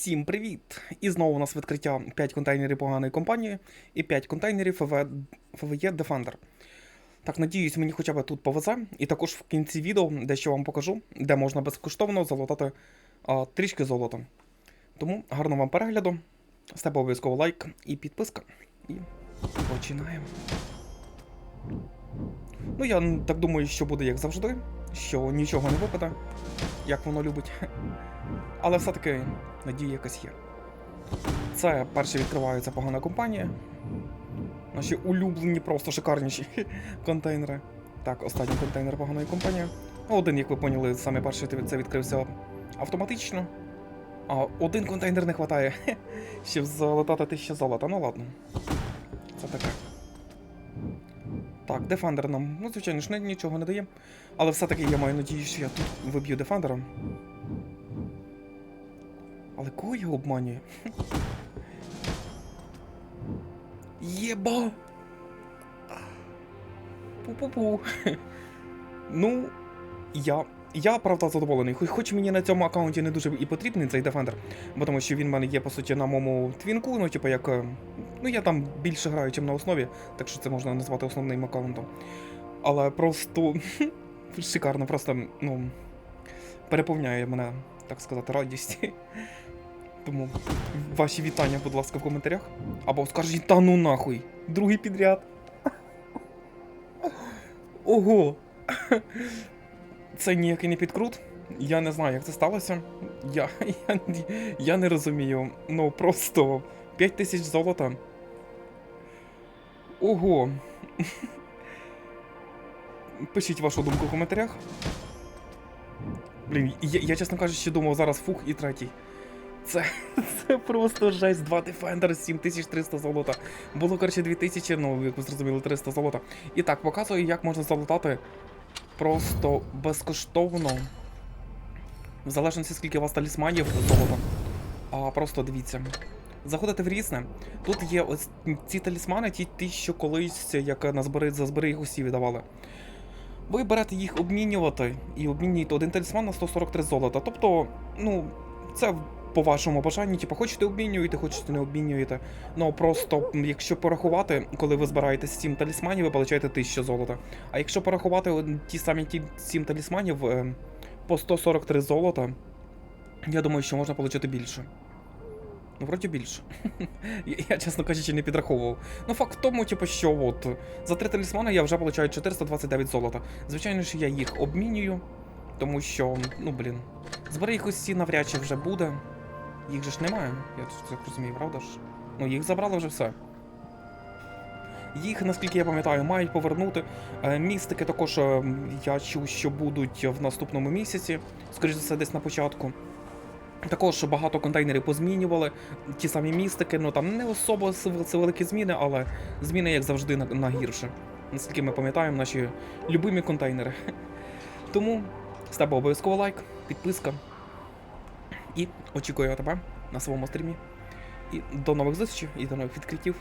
Всім привіт! І знову у нас відкриття 5 контейнерів поганої компанії і 5 контейнерів ФВ... FVE Defender. Так, надіюсь, мені хоча б тут повезе. І також в кінці відео дещо вам покажу, де можна безкоштовно залутати а, трішки золота. Тому гарного вам перегляду. Тебе обов'язково лайк і підписка. І починаємо. Ну, я так думаю, що буде як завжди, що нічого не випаде, як воно любить. Але все-таки надія якась є. Це перше відкривається погана компанія. Наші улюблені, просто шикарніші контейнери. Так, останній контейнер поганої компанії. Ну, Один, як ви поняли, саме перший це відкрився автоматично. А один контейнер не вистачає, щоб залетати тисяча золота. Ну ладно. Це таке. Так, Дефандер нам, ну, звичайно ж, нічого не дає. Але все-таки я маю надію, що я тут виб'ю Defender. Але кого його обманює? Єба! Пу-пу-пу. Ну, я. Я правда задоволений. Хоч, мені на цьому аккаунті не дуже і потрібний цей Defender, бо тому що він в мене є, по суті, на моєму твінку, ну, типу, як. е, Ну, я там більше граю, чим на основі, так що це можна назвати основним аккаунтом. Але просто. шикарно, просто, ну. Переповняє мене, так сказати, радість. Тому ваші вітання, будь ласка, в коментарях. Або скажіть, та ну нахуй. Другий підряд. Ого. Це ніякий не підкрут. Я не знаю, як це сталося. Я, я, я не розумію. Ну просто 5 тисяч золота. Ого. Пишіть вашу думку в коментарях. Блін, я, я чесно кажучи, думав зараз фух і третій. Це, це просто жесть. Два Defender, 7300 золота. Було, коротше, 2000, ну, як ви зрозуміли, 300 золота. І так, показую, як можна залутати просто безкоштовно. В залежності, скільки у вас талісманів золота. А просто дивіться. Заходите в різне. Тут є ось ці талісмани, ті, ті що колись, як на збери, за збери їх усі віддавали. Ви берете їх обмінювати і обмінюєте один талісман на 143 золота. Тобто, ну, це по вашому бажанню, типу, хочете обмінюєте, хочете не обмінюєте. Ну просто, якщо порахувати, коли ви збираєте 7 талісманів, ви получаєте 1000 золота. А якщо порахувати ті самі ті 7 талісманів е, по 143 золота, я думаю, що можна отримати більше. Ну, вроді більше. я, я, чесно кажучи, не підраховував. Ну, факт в тому, типу, що от за три талісмани я вже получаю 429 золота. Звичайно ж, я їх обмінюю, тому що, ну блін, збери їх усі навряд чи вже буде. Їх же ж немає, я так розумію, правда ж? Ну, їх забрали вже все. Їх, наскільки я пам'ятаю, мають повернути. Е, Містики також е, я чув, що будуть в наступному місяці, скоріш за все, десь на початку. Також багато контейнерів позмінювали. Ті самі містики, ну там не особо це великі зміни, але зміни, як завжди, на, на гірше. Наскільки ми пам'ятаємо, наші любимі контейнери. Тому з тебе обов'язково лайк, підписка. І очікую тебе на своєму стрімі. І до нових зустрічей і до нових відкриттів.